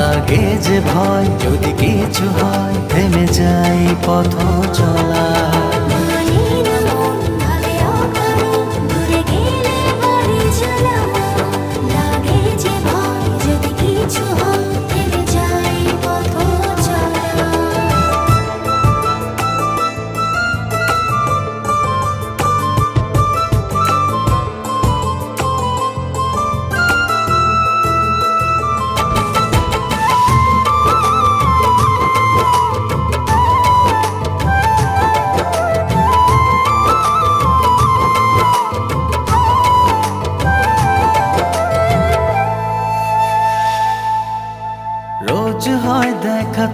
লাগে যে ভয় যদি কিছু হয় থেমে যাই পথ চলা।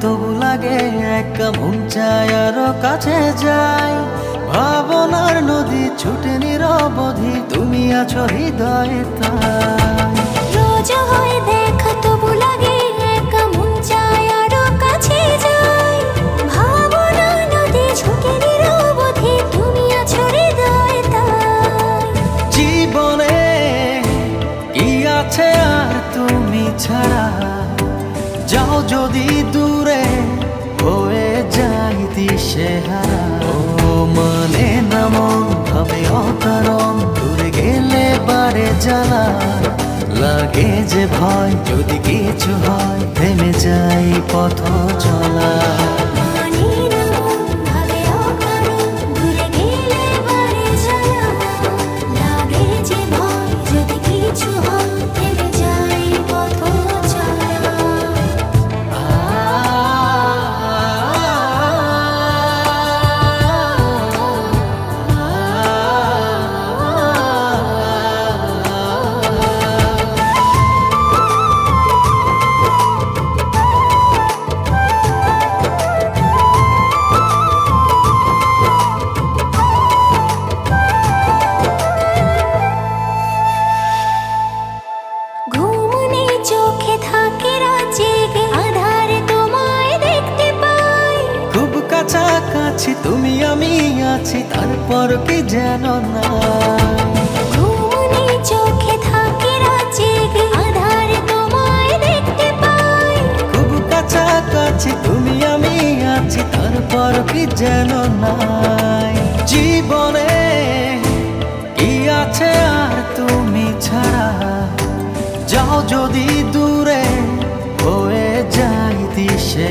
তবু লাগে একা মন চায় আরও কাছে যাই। ভাবনার নদী ছুটে নিরবধি তুমি আছো হৃদয়ে তাই। রোজ হয় দেখা তবু লাগে একা মন চায় আরও কাছে যাই। ভাবনা নদী ছুটে নিরবধি তুমি আছো হৃদয়ে তাই। জীবনে কি আছে আর তুমি ছাড়া? যাও যদি যাই দিশে ও মনে না হবে অকারণ, দূরে গেলে পারে জ্বালা। লাগে যে ভয়, যদি কিছু হয়, থেমে যাই পথ চলা। কাছাকাছি তুমি আমি আছি তারপর কি যেন না? পাই। তুমি আমি আছি তারপর কি যেন নাই জীবনে কি আছে আর তুমি ছাড়া? যাও যদি দূরে হয়ে যাই দিশে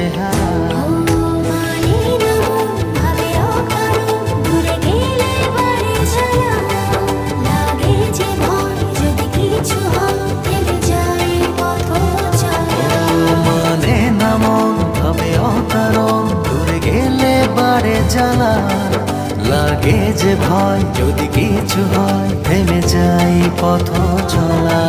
বাড়ে জ্বালা লাগে যে ভয় যদি কিছু হয় থেমে যাই পথ চলা।